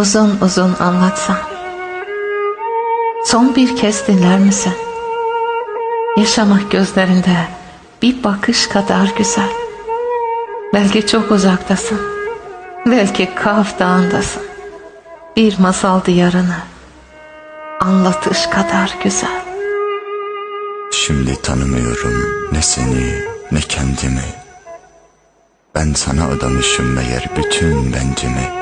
uzun uzun anlatsan. Son bir kez dinler misin? Yaşamak gözlerinde bir bakış kadar güzel. Belki çok uzaktasın. Belki Kaf Dağı'ndasın. Bir masal diyarını anlatış kadar güzel. Şimdi tanımıyorum ne seni ne kendimi. Ben sana adamışım meğer bütün bencimi.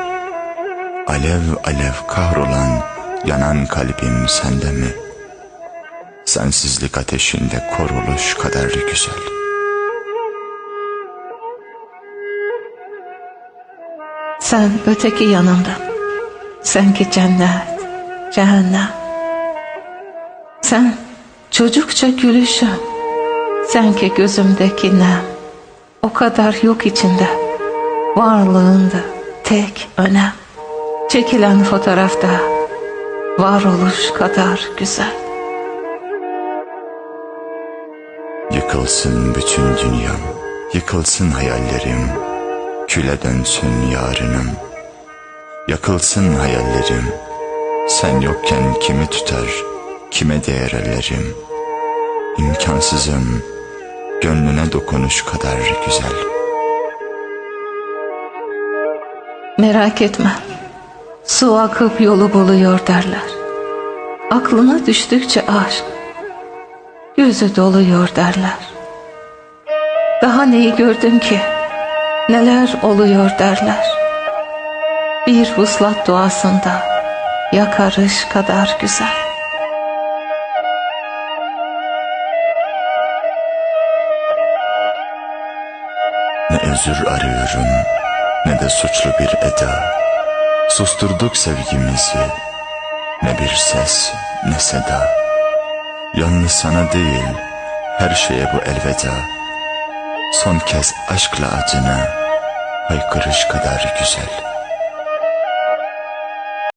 Alev alev kahrolan yanan kalbim sende mi? Sensizlik ateşinde koruluş kadar güzel. Sen öteki yanımdan. Sanki cennet, cehennem. Sen çocukça gülüşüm. Sanki gözümdeki nem. O kadar yok içinde. Varlığında tek önem. Çekilen fotoğrafta varoluş kadar güzel. Yıkılsın bütün dünyam, yıkılsın hayallerim, küle dönsün yarınım. Yakılsın hayallerim, sen yokken kimi tutar, kime değer ellerim. İmkansızım, gönlüne dokunuş kadar güzel. Merak etme. Su akıp yolu buluyor derler. Aklına düştükçe aşk gözü doluyor derler. Daha neyi gördün ki? Neler oluyor derler. Bir vuslat duasında yakarış kadar güzel. Ne özür arıyorum, ne de suçlu bir eda. Susturduk sevgimizi, ne bir ses, ne seda. Yalnız sana değil, her şeye bu elveda. Son kez aşkla acına, haykırış kadar güzel.